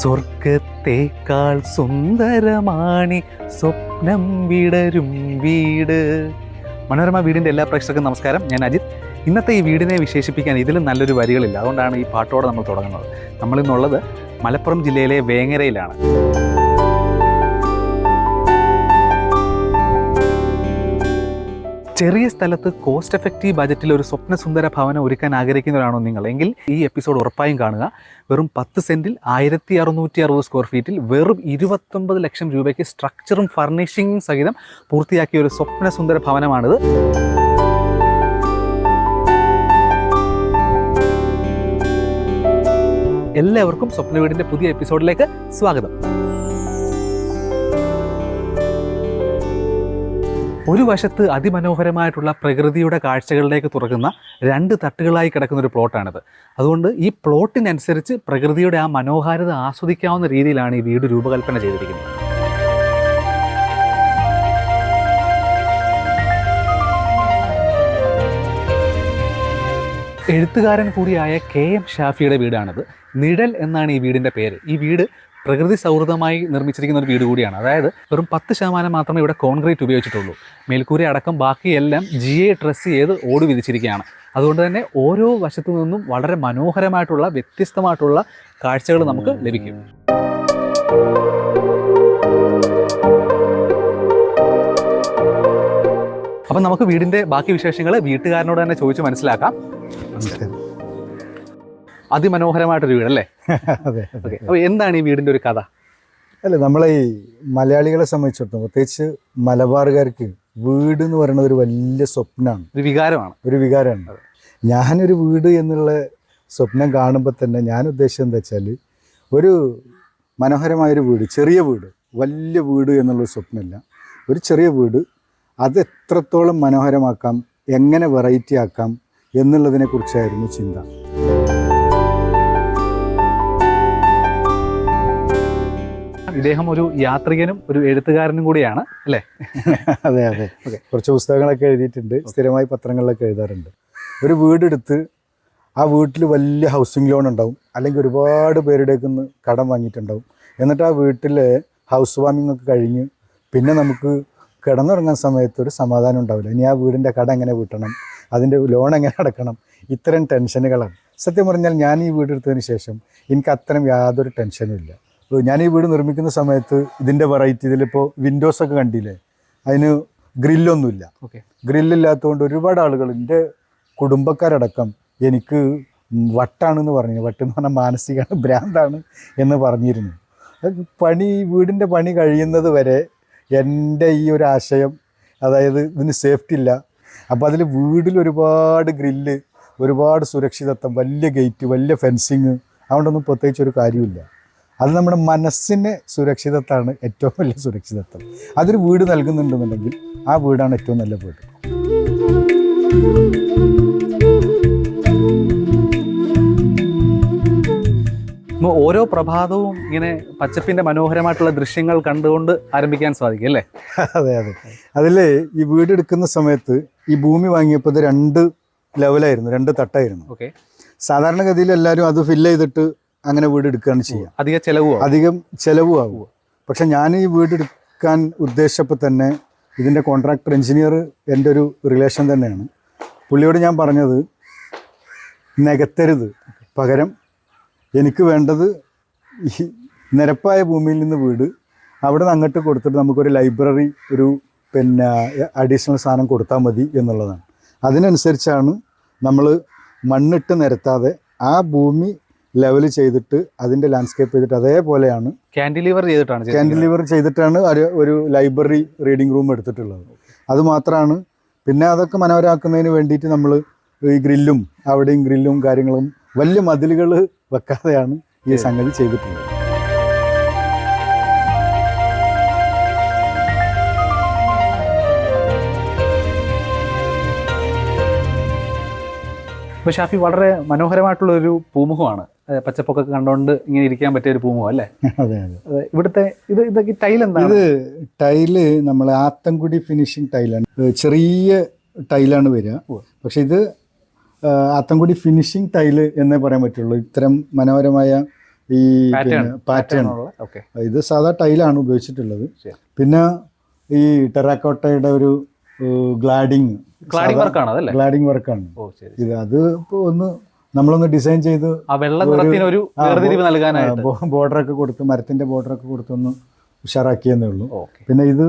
സ്വർഗത്തേക്കാൾ സുന്ദരമാണി സ്വപ്നം വിടരും വീട്. മനോരമ വീടിന്റെ എല്ലാ പ്രേക്ഷകർക്കും നമസ്കാരം. ഞാൻ അജിത്. ഇന്നത്തെ ഈ വീടിനെ വിശേഷിപ്പിക്കാൻ ഇതിലും നല്ലൊരു വരികളില്ല. അതുകൊണ്ടാണ് ഈ പാട്ടോടെ നമ്മൾ തുടങ്ങുന്നത്. നമ്മളിന്നുള്ളത് മലപ്പുറം ജില്ലയിലെ വേങ്ങരയിലാണ്. ചെറിയ സ്ഥലത്ത് കോസ്റ്റ് എഫക്റ്റീവ് ബജറ്റിൽ ഒരു സ്വപ്നസുന്ദര ഭവനം ഒരുക്കാൻ ആഗ്രഹിക്കുന്നവരാണോ നിങ്ങൾ? എങ്കിൽ ഈ എപ്പിസോഡ് ഉറപ്പായും കാണുക. വെറും പത്ത് സെന്റിൽ ആയിരത്തി അറുന്നൂറ്റി അറുപത് സ്ക്വയർ ഫീറ്റിൽ വെറും ഇരുപത്തൊമ്പത് ലക്ഷം രൂപയ്ക്ക് സ്ട്രക്ചറും ഫർണിഷിംഗും സഹിതം പൂർത്തിയാക്കിയ ഒരു സ്വപ്നസുന്ദര ഭവനമാണിത്. എല്ലാവർക്കും സ്വപ്ന വീടിന്റെ പുതിയ എപ്പിസോഡിലേക്ക് സ്വാഗതം. ഒരു വശത്ത് അതിമനോഹരമായിട്ടുള്ള പ്രകൃതിയുടെ കാഴ്ചകളിലേക്ക് തുറക്കുന്ന രണ്ട് തട്ടുകളായി കിടക്കുന്ന ഒരു പ്ലോട്ടാണിത്. അതുകൊണ്ട് ഈ പ്ലോട്ടിനനുസരിച്ച് പ്രകൃതിയുടെ ആ മനോഹാരിത ആസ്വദിക്കാവുന്ന രീതിയിലാണ് ഈ വീട് രൂപകൽപ്പന ചെയ്തിരിക്കുന്നത്. എഴുത്തുകാരൻ കൂടിയായ കെ എം ഷാഫിയുടെ വീടാണിത്. നിഴൽ എന്നാണ് ഈ വീടിന്റെ പേര്. ഈ വീട് പ്രകൃതി സൗഹൃദമായി നിർമ്മിച്ചിരിക്കുന്ന ഒരു വീട് കൂടിയാണ്. അതായത് വെറും പത്ത് ശതമാനം മാത്രമേ ഇവിടെ കോൺക്രീറ്റ് ഉപയോഗിച്ചിട്ടുള്ളൂ. മേൽക്കൂര അടക്കം ബാക്കിയെല്ലാം ജി എ ഡ്രസ് ചെയ്ത് ഓട് വിധിച്ചിരിക്കുകയാണ് അതുകൊണ്ട് തന്നെ ഓരോ വശത്തു നിന്നും വളരെ മനോഹരമായിട്ടുള്ള വ്യത്യസ്തമായിട്ടുള്ള കാഴ്ചകൾ നമുക്ക് ലഭിക്കും. അപ്പം നമുക്ക് വീടിന്റെ ബാക്കി വിശേഷങ്ങൾ വീട്ടുകാരനോട് തന്നെ ചോദിച്ച് മനസ്സിലാക്കാം. അതിമനോഹരമായിട്ടൊരു വീടല്ലേ? അതെ ഓക്കെ അപ്പോൾ എന്താണ് ഈ വീടിന്റെ ഒരു കഥ? അല്ല നമ്മളെ ഈ മലയാളികളെ സംബന്ധിച്ചിടത്തോളം പ്രത്യേകിച്ച് മലബാറുകാർക്ക് വീട് എന്ന് പറയുന്നത് ഒരു വലിയ സ്വപ്നമാണ്. ഒരു വികാരമാണ്. ഒരു വികാരമാണ്. ഞാനൊരു വീട് എന്നുള്ള സ്വപ്നം കാണുമ്പോൾ തന്നെ ഞാൻ ഉദ്ദേശിച്ചത് എന്താ വെച്ചാൽ ഒരു മനോഹരമായൊരു വീട് ചെറിയ വീട് വലിയ വീട് എന്നുള്ളൊരു സ്വപ്നമില്ല. ഒരു ചെറിയ വീട് അത് എത്രത്തോളം മനോഹരമാക്കാം എങ്ങനെ വെറൈറ്റി ആക്കാം എന്നുള്ളതിനെക്കുറിച്ചായിരുന്നു ചിന്ത. ഇദ്ദേഹം ഒരു യാത്രികനും ഒരു എഴുത്തുകാരനും കൂടിയാണ് അല്ലേ? അതെ അതെ. കുറച്ച് പുസ്തകങ്ങളൊക്കെ എഴുതിയിട്ടുണ്ട്. സ്ഥിരമായി പത്രങ്ങളിലൊക്കെ എഴുതാറുണ്ട്. ഒരു വീടെടുത്ത് ആ വീട്ടിൽ വലിയ ഹൗസിംഗ് ലോൺ ഉണ്ടാവും. അല്ലെങ്കിൽ ഒരുപാട് പേരുടെ നിന്ന് കടം വാങ്ങിയിട്ടുണ്ടാവും. എന്നിട്ട് ആ വീട്ടിലെ ഹൗസ് വാമിംഗ് ഒക്കെ കഴിഞ്ഞ് പിന്നെ നമുക്ക് കിടന്നുറങ്ങാൻ സമയത്ത് ഒരു സമാധാനം ഉണ്ടാവില്ല. ഇനി ആ വീടിന്റെ കട എങ്ങനെ വീട്ടണം അതിന്റെ ലോൺ എങ്ങനെ അടക്കണം? ഇത്തരം ടെൻഷനുകളാണ് സത്യം പറഞ്ഞാൽ ഞാൻ ഈ വീടെടുത്തതിന് ശേഷം എനിക്ക് അത്തരം യാതൊരു ടെൻഷനും ഇല്ല. ഞാൻ ഈ വീട് നിർമ്മിക്കുന്ന സമയത്ത് ഇതിന്റെ വെറൈറ്റി ഇതിലിപ്പോൾ വിൻഡോസ് ഒക്കെ കണ്ടില്ലേ? അതിന് ഗ്രില്ലൊന്നുമില്ല ഓക്കെ ഗ്രില്ലില്ലാത്തതുകൊണ്ട് ഒരുപാട് ആളുകൾ എന്റെ കുടുംബക്കാരടക്കം എനിക്ക് വട്ടാണെന്ന് പറഞ്ഞു വട്ട് എന്ന് പറഞ്ഞാൽ മാനസികമാണ് ഭ്രാന്താണ് എന്ന് പറഞ്ഞിരുന്നു. പണി വീടിന്റെ പണി കഴിയുന്നത് വരെ എന്റെ ഈ ഒരു ആശയം അതായത് ഇതിന് സേഫ്റ്റി ഇല്ല. അപ്പോൾ അതിൽ വീട്ടിൽ ഒരുപാട് ഗ്രില്ല് ഒരുപാട് സുരക്ഷിതത്വം വലിയ ഗേറ്റ് വലിയ ഫെൻസിങ് അതുകൊണ്ടൊന്നും പ്രത്യേകിച്ച് ഒരു കാര്യമില്ല അത് നമ്മുടെ മനസ്സിന് സുരക്ഷിതത്വമാണ് ഏറ്റവും വലിയ സുരക്ഷിതത്വം. അതൊരു വീട് നൽകുന്നുണ്ടെന്നുണ്ടെങ്കിൽ ആ വീടാണ് ഏറ്റവും നല്ല വീട്. ഓരോ പ്രഭാതവും ഇങ്ങനെ പച്ചപ്പിന്റെ മനോഹരമായിട്ടുള്ള ദൃശ്യങ്ങൾ കണ്ടുകൊണ്ട് ആരംഭിക്കാൻ സാധിക്കും അല്ലേ? അതെ അതെ. അതിൽ ഈ വീട് എടുക്കുന്ന സമയത്ത് ഈ ഭൂമി വാങ്ങിയപ്പോൾ ഇത് രണ്ട് ലെവലായിരുന്നു രണ്ട് തട്ടായിരുന്നു. ഓക്കെ. സാധാരണഗതിയിൽ എല്ലാവരും അത് ഫില്ല് ചെയ്തിട്ട് അങ്ങനെ വീട് എടുക്കുകയാണ് ചെയ്യുക. അധിക ചെലവും അധികം ചെലവും ആകുക പക്ഷെ ഞാൻ ഈ വീട് എടുക്കാൻ ഉദ്ദേശിച്ചപ്പോൾ തന്നെ ഇതിന്റെ കോൺട്രാക്ടർ എഞ്ചിനീയർ എന്റെ ഒരു റിലേഷൻ തന്നെയാണ്. പുള്ളിയോട് ഞാൻ പറഞ്ഞത് നികത്തരുത്. പകരം എനിക്ക് വേണ്ടത് ഈ നിരപ്പായ ഭൂമിയിൽ നിന്ന് വീട് അവിടെ നിന്ന് അങ്ങോട്ട് കൊടുത്തിട്ട് നമുക്കൊരു ലൈബ്രറി ഒരു പിന്നെ അഡീഷണൽ സാധനം കൊടുത്താൽ മതി എന്നുള്ളതാണ്. അതിനനുസരിച്ചാണ് നമ്മൾ മണ്ണിട്ട് നിരത്താതെ ആ ഭൂമി ലെവൽ ചെയ്തിട്ട് അതിന്റെ ലാൻഡ്സ്കേപ്പ് ചെയ്തിട്ട് അതേപോലെയാണ് കാൻഡിലിവർ ചെയ്തിട്ടാണ്. കാൻഡിലിവർ ചെയ്തിട്ടാണ് ഒരു ലൈബ്രറി റീഡിംഗ് റൂം എടുത്തിട്ടുള്ളത്. അത് മാത്രമാണ് പിന്നെ അതൊക്കെ മനോഹരാക്കുന്നതിന് വേണ്ടിയിട്ട് നമ്മൾ ഈ ഗ്രില്ലും അവിടെയും ഗ്രില്ലും കാര്യങ്ങളും വലിയ മതിലുകൾ വെക്കാതെയാണ് ഈ സംഗതി ചെയ്തിട്ടുള്ളത്. അപ്പോൾ ഷാഫി വളരെ മനോഹരമായിട്ടുള്ളൊരു പൂമുഖമാണ് പച്ചപ്പൊക്കെ കണ്ടോണ്ട് ഇങ്ങനെ ഇരിക്കാൻ പറ്റിയ ഒരു പൂമോ അല്ലേ? അതെ അതെ. ഇവിടുത്തെ ഇത് ഇതൊക്കെ ടൈൽ എന്താണ്? ഇത് ടൈൽ നമ്മൾ ആത്തൻകുടി ഫിനിഷിംഗ് ടൈലാണ് ചെറിയ ടൈലാണ് വരിക. പക്ഷെ ഇത് ആത്തൻകുടി ഫിനിഷിംഗ് ടൈൽ എന്നേ പറയാൻ പറ്റുള്ളൂ. ഇത്തരം മനോഹരമായ ഈ പാറ്റേൺ ഇത് സാധാ ടൈലാണ് ഉപയോഗിച്ചിട്ടുള്ളത്. പിന്നെ ഈ ടെറാക്കോട്ടയുടെ ഒരു ഗ്ലാഡിങ് ഗ്ലാഡിംഗ് വർക്കാണ് ഗ്ലാഡിങ് വർക്കാണ് ഇത് അത് ഇപ്പോൾ ഒന്ന് നമ്മളൊന്ന് ഡിസൈൻ ചെയ്ത് ആ വെള്ള നിറത്തിന് ഒരു ആ, വേർതിരിവ് നൽകാനായിട്ട്. ബോർഡറൊക്കെ കൊടുത്ത് മരത്തിന്റെ ബോർഡറൊക്കെ കൊടുത്തൊന്ന് ഉഷാറാക്കിയെന്നേ ഉള്ളൂ. പിന്നെ ഇത്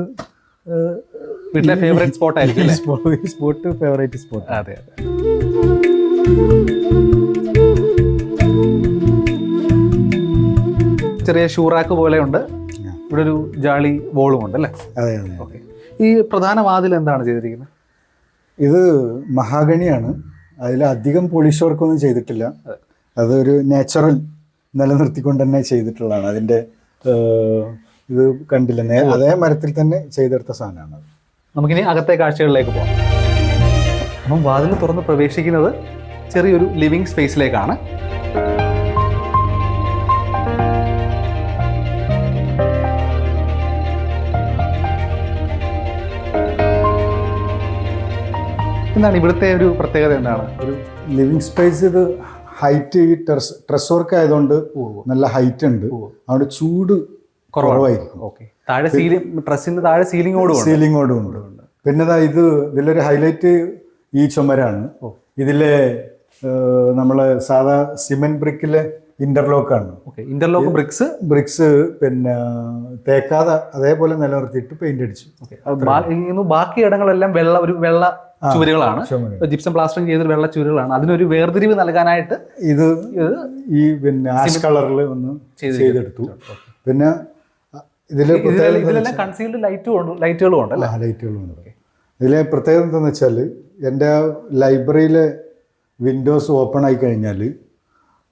വീട്ടിലെ ഫേവറേറ്റ് സ്പോട്ട് ആയിരിക്കും സ്പോട്ട് ഫേവറേറ്റ് സ്പോട്ട് അതെ ചെറിയ ഷൂറാക്ക് പോലെയുണ്ട്. ഇവിടെ ഒരു ജാളി ബോളും ഉണ്ട് അല്ലേ? അതെ അതെ ഈ പ്രധാന വാതിൽ എന്താണ് ചെയ്തിരിക്കുന്നത്? ഇത് മഹാഗണിയാണ്. അതിൽ അധികം പോളിഷ് വർക്കൊന്നും ചെയ്തിട്ടില്ല. അതൊരു നാച്ചുറൽ നിലനിർത്തിക്കൊണ്ട് തന്നെ ചെയ്തിട്ടുള്ളതാണ്. അതിന്റെ ഇത് കണ്ടില്ല. അതേ മരത്തിൽ തന്നെ ചെയ്തെടുത്ത സാധനമാണ്. നമുക്കിനി അകത്തെ കാഴ്ചകളിലേക്ക് പോകാം അപ്പം വാതിൽ തുറന്ന് പ്രവേശിക്കുന്നത് ചെറിയൊരു ലിവിങ് സ്പേസിലേക്കാണ് എന്താണ് ഇവിടുത്തെ ഒരു പ്രത്യേകത എന്താണ്? ഒരു ലിവിങ് സ്പേസ് ഇത് ഹൈറ്റ് ഈ ടെറസ് ട്രസ് വർക്ക് ആയതുകൊണ്ട് നല്ല ഹൈറ്റ് ഉണ്ട്. അവിടെ ചൂട് കുറവായിരിക്കും. ഓക്കെ. താഴെ സീലിംഗ് ഡ്രസ്സിന്റെ താഴെ സീലിംഗോടും ഉണ്ട്. പിന്നെ ഇത് ഇതിലൊരു ഹൈലൈറ്റ് ഈ ചുമരാണ്. ഇതിലെ നമ്മളെ സാധാ സിമെന്റ് ബ്രിക്കിലെ ഇന്റർലോക്കാണ്. ഓക്കെ. Interlock bricks? ബ്രിക്സ് പിന്നെ തേക്കാതെ അതേപോലെ നിലനിർത്തിയിട്ട് പെയിന്റ് അടിച്ചു. ബാക്കി ഇടങ്ങളെല്ലാം വെള്ള ഒരു വെള്ള ചുവരുകളാണ്. ജിപ്സം പ്ലാസ്റ്ററിംഗ് ചെയ്തൊരു വെള്ള ചുവരുകളാണ്. അതിനൊരു വേർതിരിവ് നൽകാനായിട്ട് ഇത് ഈ പിന്നെ ആഷ് കളറിൽ ഒന്ന് ചെയ്തെടുത്തു. പിന്നെ ഇതിലെ ഇതിലെല്ലാം കൺസീൽഡ് ലൈറ്റും ഉണ്ട്? ലൈറ്റുകളും ഉണ്ട് അല്ലേ ലൈറ്റുകളുണ്ട് ഇതിലെ പ്രത്യേകത എന്താണെന്ന് വെച്ചാൽ എന്റെ ലൈബ്രറിയിലെ വിൻഡോസ് ഓപ്പൺ ആയി കഴിഞ്ഞാൽ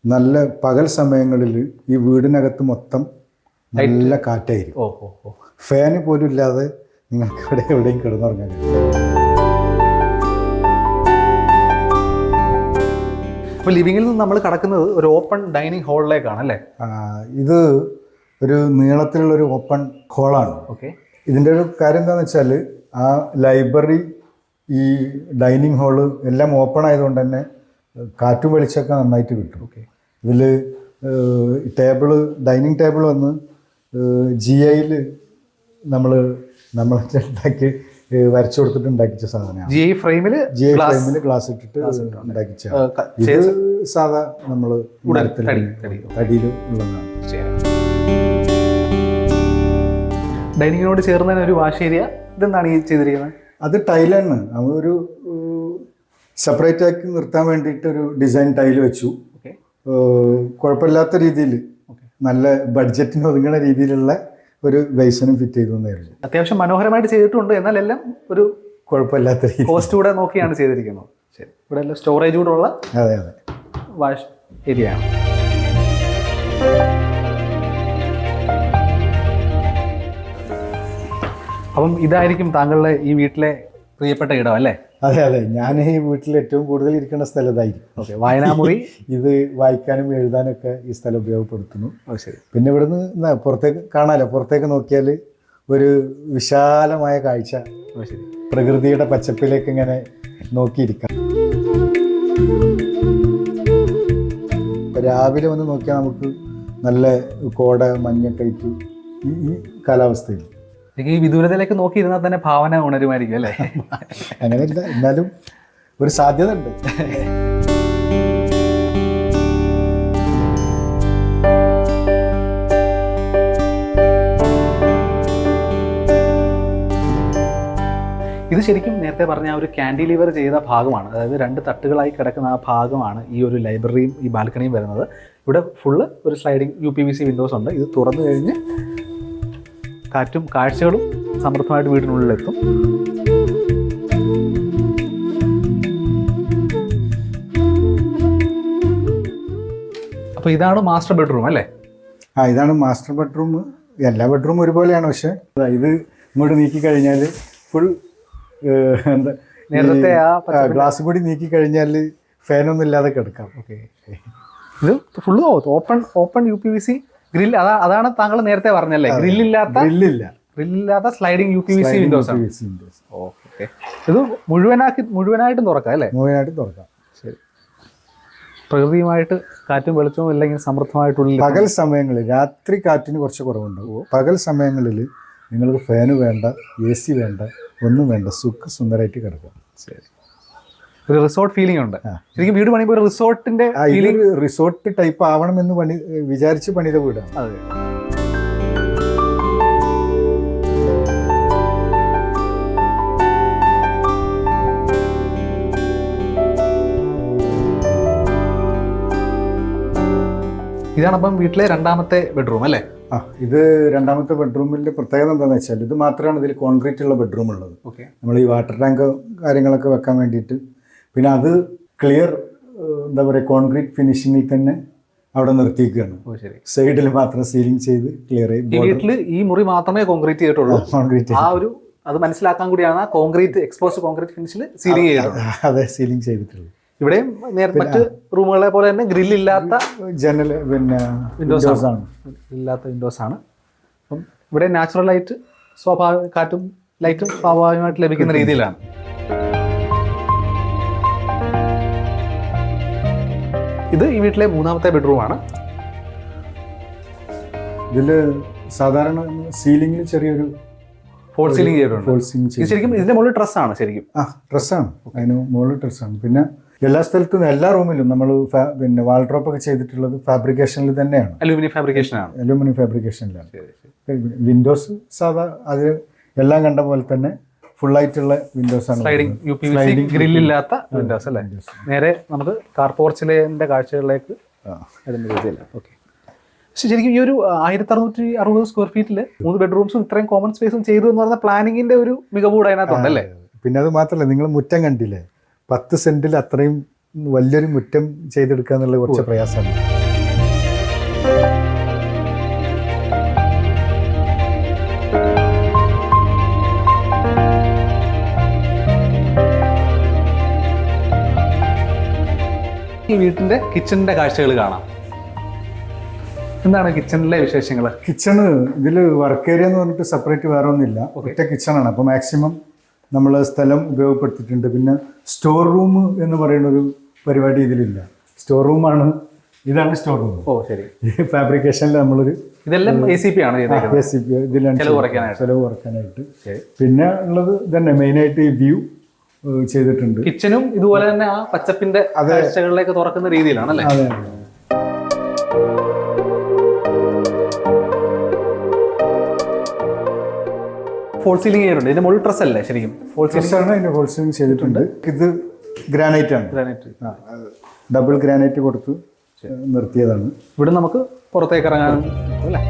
നല്ല പകൽ സമയങ്ങളിൽ ഈ വീടിനകത്ത് മൊത്തം നല്ല കാറ്റായിരിക്കും. ഫാന് പോലും ഇല്ലാതെ നിങ്ങൾക്ക് ഇവിടെ എവിടെയും കിടന്നുറങ്ങാൻ കഴിയും അപ്പോൾ ലിവിങ്ങിൽ നിന്ന് നമ്മൾ കടക്കുന്നത് ഒരു ഓപ്പൺ ഡൈനിങ് ഹാളിലേക്കാണ് അല്ലേ? ഇത് ഒരു നീളത്തിലുള്ള ഒരു ഓപ്പൺ ഹോളാണ്. ഓക്കെ. ഇതിന്റെ ഒരു കാര്യം എന്താണെന്ന് വെച്ചാൽ ആ ലൈബ്രറി ഈ ഡൈനിങ് ഹാൾ എല്ലാം ഓപ്പൺ ആയതുകൊണ്ട് തന്നെ കാറ്റും വെളിച്ചമൊക്കെ നന്നായിട്ട് കിട്ടും. ഓക്കെ. ഇതിൽ ടേബിൾ ഡൈനിങ് ടേബിൾ വന്ന് ജി ഐയിൽ നമ്മൾ നമ്മളെ ഉണ്ടാക്കി വരച്ചു കൊടുത്തിട്ട് ഉണ്ടാക്കിച്ച സാധനമാണ്. ജി ഫ്രെയിമിൽ ഫ്രെയിമിൽ ജി ഫ്രെയിമിൽ ഫ്രെയിമിൽ ഗ്ലാസ് ഇട്ടിട്ട് ഉണ്ടാക്കിച്ച ഇത് സാധാ നമ്മൾ തടി തടി. തടിയിൽ ഉള്ളതാണ്. ഡൈനിങ്ങിനോട് ചേർന്ന് തന്നെ ഒരു വാഷ് ഏരിയ ഇതെന്താണ് ഈ ചെയ്തിരിക്കുന്നത്? അത് ടൈലാണ്. ഒരു സെപ്പറേറ്റ് ആക്കി നിർത്താൻ വേണ്ടിയിട്ട് ഒരു ഡിസൈൻ ടൈൽ വെച്ചു കുഴപ്പമില്ലാത്ത രീതിയിൽ നല്ല ബഡ്ജറ്റിന് ഒതുങ്ങുന്ന രീതിയിലുള്ള ഒരു ബേസനും ഫിറ്റ് ചെയ്തു എന്നായിരുന്നു അത്യാവശ്യം മനോഹരമായിട്ട് ചെയ്തിട്ടുണ്ട്. എന്നാൽ എല്ലാം ഒരു കുഴപ്പമില്ലാത്ത കോസ്റ്റ് കൂടെ നോക്കിയാണ് ചെയ്തിരിക്കുന്നത്. ശരി. ഇവിടെ എല്ലാം സ്റ്റോറേജ് കൂടെ ഉള്ള അതെ അതെ. വാഷ് ഏരിയ ആണ്. അപ്പം ഇതായിരിക്കും താങ്കളുടെ ഈ വീട്ടിലെ പ്രിയപ്പെട്ട ഇടം അല്ലേ? അതെ അതെ. ഞാൻ ഈ വീട്ടിൽ ഏറ്റവും കൂടുതൽ ഇരിക്കുന്ന സ്ഥലം ഇതായിരിക്കും. ഓക്കെ. വായനാമുറി? ഇത് വായിക്കാനും എഴുതാനും ഒക്കെ ഈ സ്ഥലം ഉപയോഗപ്പെടുത്തുന്നു. ശരി. പിന്നെ ഇവിടുന്ന് പുറത്തേക്ക് കാണാലോ? പുറത്തേക്ക് നോക്കിയാൽ ഒരു വിശാലമായ കാഴ്ച. ശരി. പ്രകൃതിയുടെ പച്ചപ്പിലേക്ക് ഇങ്ങനെ നോക്കിയിരിക്കാം. രാവിലെ വന്ന് നോക്കിയാൽ നമുക്ക് നല്ല കോട മഞ്ഞൊക്കെ ആയിട്ട് ഈ കാലാവസ്ഥയിൽ. ഈ വിദൂരതയിലേക്ക് നോക്കിയിരുന്നാൽ തന്നെ ഭാവന ഉണരുമായിരിക്കും അല്ലേ? അങ്ങനെയില്ല എന്നാലും ഒരു സാധ്യത ഉണ്ട്. ഇത് ശരിക്കും നേരത്തെ പറഞ്ഞ ആ ഒരു കാൻഡിലിവർ ചെയ്ത ഭാഗമാണ്. അതായത് രണ്ട് തട്ടുകളായി കിടക്കുന്ന ആ ഭാഗമാണ് ഈ ഒരു ലൈബ്രറിയും ഈ ബാൽക്കണിയും വരുന്നത്. ഇവിടെ ഫുള്ള് ഒരു sliding U P V C windows ഉണ്ട്. ഇത് തുറന്നു കഴിഞ്ഞ് കാറ്റും കാഴ്ചകളും സമൃദ്ധമായിട്ട് വീടിനുള്ളിലെത്തും. അപ്പോൾ ഇതാണ് മാസ്റ്റർ ബെഡ്റൂം അല്ലേ? ആ ഇതാണ് മാസ്റ്റർ ബെഡ്റൂം. എല്ലാ ബെഡ്റൂമും ഒരുപോലെയാണ് പക്ഷേ ഇത് ഇങ്ങോട്ട് നീക്കി കഴിഞ്ഞാൽ ഫുൾ എന്താ നേരത്തെ ആ ഗ്ലാസ് കൂടി നീക്കി കഴിഞ്ഞാൽ ഫാനൊന്നും ഇല്ലാതെ കിടക്കാം. ഓക്കെ ഇത് full open open U P V C grill അതാ അതാണ് താങ്കൾ നേരത്തെ പറഞ്ഞല്ലേ? ഗ്രില്ലില്ലാത്ത ഗ്രില്ലില്ല ഗ്രില്ലില്ലാത്ത sliding U P V C windows okay ഇത് മുഴുവനാക്കി മുഴുവനായിട്ടും തുറക്കാം അല്ലേ? മുഴുവനായിട്ടും തുറക്കാം. ശരി. പ്രകൃതിയുമായിട്ട് കാറ്റും വെളിച്ചവും അല്ലെങ്കിൽ സമൃദ്ധമായിട്ടുള്ള പകൽ സമയങ്ങളിൽ രാത്രി കാറ്റിന് കുറച്ച് കുറവുണ്ടാവും പകൽ സമയങ്ങളിൽ നിങ്ങൾക്ക് ഫാന് വേണ്ട എ സി വേണ്ട ഒന്നും വേണ്ട സുഖ സുന്ദരമായിട്ട് കിടക്കാം. ശരി. ഒരു റിസോർട്ട് ഫീലിംഗ് ഉണ്ട്. ശരിക്കും വീട് പണിയുമ്പോൾ ഒരു റിസോർട്ടിന്റെ റിസോർട്ട് ടൈപ്പ് ആവണമെന്ന് പണി വിചാരിച്ച് പണിത വീടാണ്. അതെ. ഇതാണ് അപ്പം വീട്ടിലെ രണ്ടാമത്തെ ബെഡ്റൂം അല്ലേ? ആ ഇത് രണ്ടാമത്തെ ബെഡ്റൂമിന്റെ പ്രത്യേകത എന്താണെന്ന് വെച്ചാൽ ഇത് മാത്രമാണ് ഇതിൽ കോൺക്രീറ്റ് ഉള്ള ബെഡ്റൂം ഉള്ളത്. ഓക്കെ നമ്മൾ ഈ വാട്ടർ ടാങ്ക് കാര്യങ്ങളൊക്കെ വെക്കാൻ വേണ്ടിയിട്ട് പിന്നെ അത് ക്ലിയർ എന്താ പറയുക കോൺക്രീറ്റ് ഫിനിഷിങ്ങിൽ തന്നെ അവിടെ നിർത്തിയിരിക്കുകയാണ്. സൈഡിൽ മാത്രം സീലിംഗ് ചെയ്ത് ക്ലിയർ ചെയ്ത് വീട്ടിൽ ഈ മുറി മാത്രമേ കോൺക്രീറ്റ് ചെയ്തിട്ടുള്ളൂ. കോൺക്രീറ്റ് ആ ഒരു അത് മനസ്സിലാക്കാൻ കൂടിയാണ് കോൺക്രീറ്റ് എക്സ്പോസ് കോൺക്രീറ്റ് ഫിനിഷിൽ സീലിംഗ് അതെ സീലിംഗ് ചെയ്തിട്ടുള്ളൂ ഇവിടെയും നേരത്തെ മറ്റ് റൂമുകളെ പോലെ തന്നെ ഗ്രില്ല് ഇല്ലാത്ത ജനൽ പിന്നെ വിൻഡോസ് ആണ്. ഇല്ലാത്ത വിൻഡോസ് ആണ്. അപ്പം ഇവിടെ നാച്ചുറൽ ലൈറ്റ് സ്വാഭാവിക കാറ്റും ലൈറ്റും സ്വാഭാവികമായിട്ട് ലഭിക്കുന്ന രീതിയിലാണ്. ഇത് ഈ വീട്ടിലെ മൂന്നാമത്തെ ബെഡ്റൂമാണ് ഇതിൽ സാധാരണ സീലിംഗിൽ ചെറിയൊരു ഫോൾ സീലിംഗ് ചെയ്തിട്ടുണ്ട്. ശരിക്കും ഇതിന്റെ മുകളിൽ ഡ്രസ്സാണ് ശരിക്കും. ആ ഡ്രസ്സാണ് അതിന് മുകളിൽ ഡ്രസ്സാണ് പിന്നെ എല്ലാ സ്ഥലത്തും എല്ലാ റൂമിലും നമ്മൾ പിന്നെ വാൾ ഡ്രോപ്പ് ഒക്കെ ചെയ്തിട്ടുള്ളത് ഫാബ്രിക്കേഷനിൽ തന്നെയാണ്. അലൂമിനിയം ഫാബ്രിക്കേഷൻ ആണ്. അലുമിനിയം ഫാബ്രിക്കേഷനിലാണ് വിൻഡോസ് സാധാ അത് എല്ലാം കണ്ട പോലെ തന്നെ full ആയിട്ടുള്ള വിൻഡോസ് ആണ് sliding U P V C ഗ്രില്ലില്ലാത്ത windows അല്ലേ? നേരെ നമുക്ക് കാർ പോർച്ചിലേന്റെ കാഴ്ചകളിലേക്ക്. അതിന്റെ രീതിയില്ല ഓക്കെ ശരിക്കും ഈ ഒരു ആയിരത്തി അറുന്നൂറ്റി അറുപത് സ്ക്വയർ ഫീറ്റിൽ മൂന്ന് ബെഡ്റൂംസും ഇത്രയും കോമൺ സ്പേസും ചെയ്തു എന്ന് പറഞ്ഞ പ്ലാനിങ്ങിന്റെ ഒരു മികവ് കൂടെ അതിനകത്തുണ്ട് അല്ലേ പിന്നെ അത് മാത്രമല്ല നിങ്ങൾ മുറ്റം കണ്ടില്ലേ? പത്ത് സെന്റിൽ അത്രയും വലിയൊരു മുറ്റം ചെയ്തെടുക്കുക എന്നുള്ള കുറച്ച് പ്രയാസമാണ് ഈ വീട്ടിന്റെ കിച്ചണിന്റെ കാഴ്ചകൾ കാണാം. എന്താണ് കിച്ചണിലെ വിശേഷങ്ങൾ കിച്ചണ് ഇതിൽ വർക്ക് ഏരിയ എന്ന് പറഞ്ഞിട്ട് സെപ്പറേറ്റ് വേറെ ഒന്നുമില്ല. ഒറ്റ കിച്ചണാണ് അപ്പോൾ മാക്സിമം നമ്മൾ സ്ഥലം ഉപയോഗപ്പെടുത്തിയിട്ടുണ്ട്. പിന്നെ സ്റ്റോർ റൂം എന്ന് പറയുന്ന ഒരു പരിപാടി ഇതിലില്ല. സ്റ്റോർ റൂമാണ് ഇതാണ് സ്റ്റോർ റൂം ഓ ശരി. ഈ ഫാബ്രിക്കേഷനിൽ നമ്മളൊരു ഇതെല്ലാം എ സി പി ആണ് ഇതിലാണ് ചെലവ് കുറയ്ക്കാനായിട്ട്. പിന്നെ ഉള്ളത് ഇതന്നെ മെയിനായിട്ട് ഈ വ്യൂ ചെയ്തിട്ടുണ്ട്. കിച്ചനും ഇതുപോലെ തന്നെ ആ പച്ചപ്പിന്റെ കാഴ്ചകളിലേക്ക് തുറക്കുന്ന രീതിയിലാണ് അല്ലേ അതെ ഫോൾ സീലിംഗ് ചെയ്തിട്ടുണ്ട്. ഇതിന്റെ മുകളിൽ ഡ്രസ് അല്ലേ ശരിക്കും? ഫോൾ സീലിംഗ് ആണ് അതിന്റെ സീലിംഗ് ചെയ്തിട്ടുണ്ട്. ഇത് ഗ്രാനൈറ്റ് ആണ്. ഗ്രാനൈറ്റ് ഡബിൾ ഗ്രാനൈറ്റ് കൊടുത്ത് നിർത്തിയതാണ്. ഇവിടെ നമുക്ക് പുറത്തേക്ക് ഇറങ്ങാനും അല്ലേ?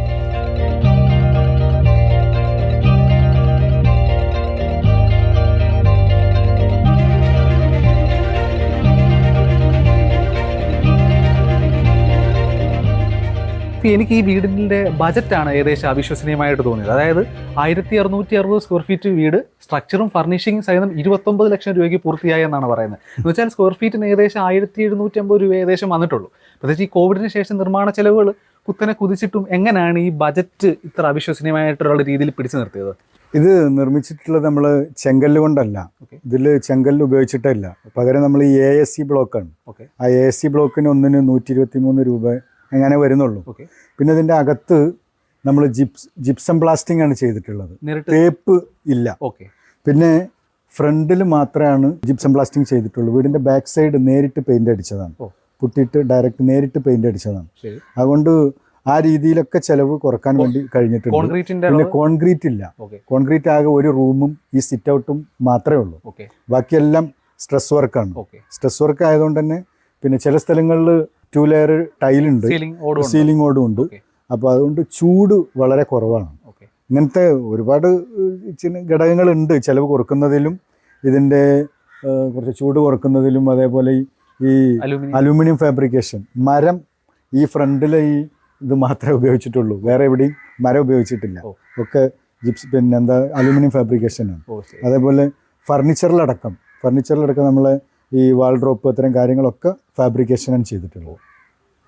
ഇപ്പൊ എനിക്ക് ഈ വീടിന്റെ ബജറ്റാണ് ഏകദേശം അവിശ്വസനീയമായിട്ട് തോന്നിയത്. അതായത് ആയിരത്തി അറുന്നൂറ്റി അറുപത് സ്ക്വയർ ഫീറ്റ് വീട് സ്ട്രക്ചറും ഫർണിഷിംഗും സഹിതം ഇരുപത്തൊമ്പത് ലക്ഷം രൂപയ്ക്ക് പൂർത്തിയായി എന്നാണ് പറയുന്നത്. എന്ന് വെച്ചാൽ സ്ക്വയർ ഫീറ്റിന് ഏകദേശം ആയിരത്തി എഴുന്നൂറ്റി അമ്പത് രൂപ ഏകദേശം വന്നിട്ടുള്ളൂ. പ്രത്യേകിച്ച് ഈ കോവിഡിന് ശേഷം നിർമ്മാണ ചെലവുകൾ കുത്തനെ കുതിച്ചിട്ടും എങ്ങനെയാണ് ഈ ബജറ്റ് ഇത്ര അവിശ്വസനീയമായിട്ടുള്ള രീതിയിൽ പിടിച്ചു നിർത്തിയത്? ഇത് നിർമ്മിച്ചിട്ടുള്ളത് നമ്മൾ ചെങ്കല്ല് കൊണ്ടല്ല. ഇതിൽ ചെങ്കല്ല് ഉപയോഗിച്ചിട്ടല്ല. പകരം നമ്മൾ ഈ എ എസ് സി ബ്ലോക്കാണ് ആ എ എസ് സി ബ്ലോക്കിന് ഒന്നിന് നൂറ്റി ഇരുപത്തി മൂന്ന് രൂപ അങ്ങനെ വരുന്നുള്ളൂ. പിന്നെ ഇതിന്റെ അകത്ത് നമ്മൾ ജിപ്സ് ജിപ്സം പ്ലാസ്റ്റിംഗ് ആണ് ചെയ്തിട്ടുള്ളത്. തേപ്പ് ഇല്ല. ഓക്കെ. പിന്നെ ഫ്രണ്ടിൽ മാത്രമാണ് ജിപ്സം പ്ലാസ്റ്റിംഗ് ചെയ്തിട്ടുള്ളൂ. വീടിന്റെ ബാക്ക് സൈഡ് നേരിട്ട് പെയിന്റ് അടിച്ചതാണ്. പുട്ടിയിട്ട് ഡയറക്റ്റ് നേരിട്ട് പെയിന്റ് അടിച്ചതാണ്. അതുകൊണ്ട് ആ രീതിയിലൊക്കെ ചിലവ് കുറയ്ക്കാൻ വേണ്ടി കഴിഞ്ഞിട്ടുണ്ട്. പിന്നെ കോൺക്രീറ്റ് ഇല്ല. കോൺക്രീറ്റ് ആകെ ഒരു റൂമും ഈ സിറ്റ് ഔട്ടും മാത്രമേ ഉള്ളൂ. ബാക്കിയെല്ലാം സ്ട്രെസ് വർക്കാണ് സ്ട്രെസ് വർക്ക് ആയതുകൊണ്ട് തന്നെ പിന്നെ ചില സ്ഥലങ്ങളിൽ ടു ലെയർ ടൈലുണ്ട് സീലിംഗ് ഓടും ഉണ്ട്. അപ്പോൾ അതുകൊണ്ട് ചൂട് വളരെ കുറവാണ്. ഇങ്ങനത്തെ ഒരുപാട് ഘടകങ്ങളുണ്ട്. ചിലവ് കുറക്കുന്നതിലും ഇതിന്റെ കുറച്ച് ചൂട് കുറക്കുന്നതിലും അതേപോലെ ഈ- അലുമിനിയം. ഫാബ്രിക്കേഷൻ. മരം ഈ ഫ്രണ്ടിലെ ഈ ഇത് മാത്രമേ ഉപയോഗിച്ചിട്ടുള്ളൂ. വേറെ എവിടെയും മരം ഉപയോഗിച്ചിട്ടില്ല. ഒക്കെ ജിപ്സ് പിന്നെ എന്താ അലൂമിനിയം ഫാബ്രിക്കേഷനാണ് അതേപോലെ ഫർണിച്ചറിലടക്കം. ഫർണിച്ചറിലടക്കം നമ്മളെ ഈ വാൾ ഡ്രോപ്പ് അത്തരം കാര്യങ്ങളൊക്കെ ഫാബ്രിക്കേഷനാണ് ചെയ്തിട്ടുള്ളത്.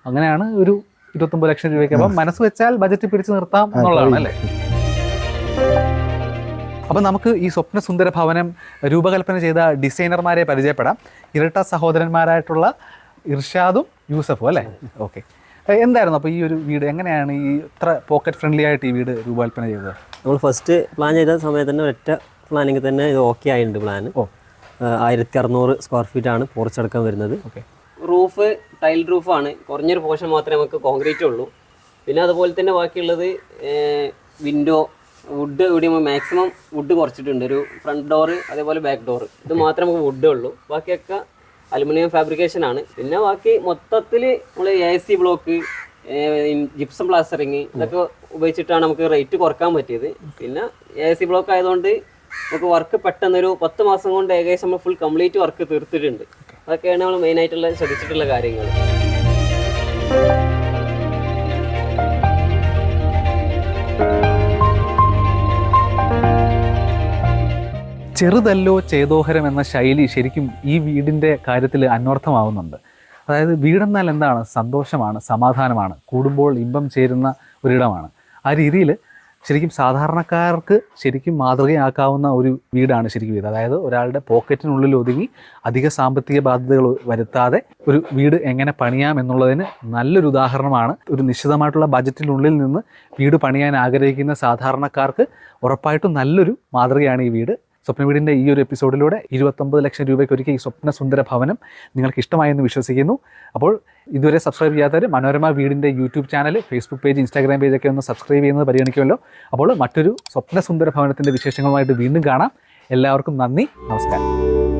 അങ്ങനെയാണ് ഒരു ഇരുപത്തൊമ്പത് ലക്ഷം രൂപയ്ക്ക് അപ്പം മനസ്സ് വെച്ചാൽ ബജറ്റ് പിടിച്ചു നിർത്താം എന്നുള്ളതാണ് അല്ലേ? അപ്പം നമുക്ക് ഈ സ്വപ്ന സുന്ദര ഭവനം രൂപകൽപ്പന ചെയ്ത ഡിസൈനർമാരെ പരിചയപ്പെടാം. ഇരട്ട സഹോദരന്മാരായിട്ടുള്ള ഇർഷാദും യൂസഫും അല്ലേ? ഓക്കെ. എന്തായിരുന്നു അപ്പോൾ ഈ ഒരു വീട്? എങ്ങനെയാണ് ഈ ഇത്ര പോക്കറ്റ് ഫ്രണ്ട്ലി ആയിട്ട് ഈ വീട് രൂപകൽപ്പന ചെയ്തത്? നമ്മൾ ഫസ്റ്റ് പ്ലാൻ ചെയ്ത സമയത്ത് തന്നെ ഒറ്റ പ്ലാനിങ് തന്നെ ഇത് ഓക്കെ ആയിട്ടുണ്ട് പ്ലാൻ. ഓ. ആയിരത്തി അറുന്നൂറ് സ്ക്വയർ ഫീറ്റ് ആണ് പോർച്ച് അടക്കം വരുന്നത്. ഓക്കെ റൂഫ് ടൈൽ റൂഫാണ് കുറഞ്ഞൊരു പോർഷൻ മാത്രമേ നമുക്ക് കോൺക്രീറ്റ് ഉള്ളൂ. പിന്നെ അതുപോലെ തന്നെ ബാക്കിയുള്ളത് വിൻഡോ വുഡ് ഇവിടെ മാക്സിമം വുഡ് കുറച്ചിട്ടുണ്ട്. ഒരു ഫ്രണ്ട് ഡോറ് അതേപോലെ ബാക്ക് ഡോറ് ഇത് മാത്രമേ നമുക്ക് വുഡേ ഉള്ളൂ. ബാക്കിയൊക്കെ അലുമിനിയം ഫാബ്രിക്കേഷൻ ആണ്. പിന്നെ ബാക്കി മൊത്തത്തിൽ നമ്മൾ A C block gypsum plastering ഇതൊക്കെ ഉപയോഗിച്ചിട്ടാണ് നമുക്ക് റേറ്റ് കുറയ്ക്കാൻ പറ്റിയത്. പിന്നെ എ സി ബ്ലോക്ക് ആയതുകൊണ്ട് നമുക്ക് വർക്ക് പെട്ടെന്നൊരു പത്ത് മാസം കൊണ്ട് ഏകദേശം നമ്മൾ ഫുൾ കംപ്ലീറ്റ് വർക്ക് തീർത്തിട്ടുണ്ട്. അതൊക്കെയാണ് നമ്മൾ മെയിൻ ആയിട്ടുള്ള ശ്രദ്ധിച്ചിട്ടുള്ള കാര്യങ്ങൾ ചെറുതല്ലോ ചേതോഹരം എന്ന ശൈലി ശരിക്കും ഈ വീടിന്റെ കാര്യത്തിൽ അന്വർത്ഥമാവുന്നുണ്ട്. അതായത് വീടെന്നാൽ എന്താണ്? സന്തോഷമാണ് സമാധാനമാണ് കൂടുമ്പോൾ ഇമ്പം ചേരുന്ന ഒരിടമാണ്. ആ രീതിയിൽ ശരിക്കും സാധാരണക്കാർക്ക് ശരിക്കും മാതൃകയാക്കാവുന്ന ഒരു വീടാണ് ശരിക്കും ഇത്. അതായത് ഒരാളുടെ പോക്കറ്റിനുള്ളിൽ ഒതുങ്ങി അധിക സാമ്പത്തിക ബാധ്യതകൾ വരുത്താതെ ഒരു വീട് എങ്ങനെ പണിയാം എന്നുള്ളതിന് നല്ലൊരു ഉദാഹരണമാണ്. ഒരു നിശ്ചിതമായിട്ടുള്ള ബജറ്റിനുള്ളിൽ നിന്ന് വീട് പണിയാൻ ആഗ്രഹിക്കുന്ന സാധാരണക്കാർക്ക് ഉറപ്പായിട്ടും നല്ലൊരു മാതൃകയാണ് ഈ വീട്. സ്വപ്ന വീടിന്റെ ഈ ഒരു എപ്പിസോഡിലൂടെ ഇരുപത്തൊമ്പത് ലക്ഷം രൂപയ്ക്ക് ഒരുക്കിയ ഈ സ്വപ്ന സുന്ദര ഭവനം നിങ്ങൾക്ക് ഇഷ്ടമായെന്ന് വിശ്വസിക്കുന്നു. അപ്പോൾ ഇതുവരെ സബ്സ്ക്രൈബ് ചെയ്യാത്തവർ മനോരമ വീടിന്റെ YouTube channel Facebook page Instagram പേജൊക്കെ ഒന്ന് സബ്സ്ക്രൈബ് ചെയ്യുന്നത് പരിഗണിക്കുമല്ലോ. അപ്പോൾ മറ്റൊരു സ്വപ്ന സുന്ദര ഭവനത്തിന്റെ വിശേഷങ്ങളുമായിട്ട് വീണ്ടും കാണാം. എല്ലാവർക്കും നന്ദി നമസ്കാരം.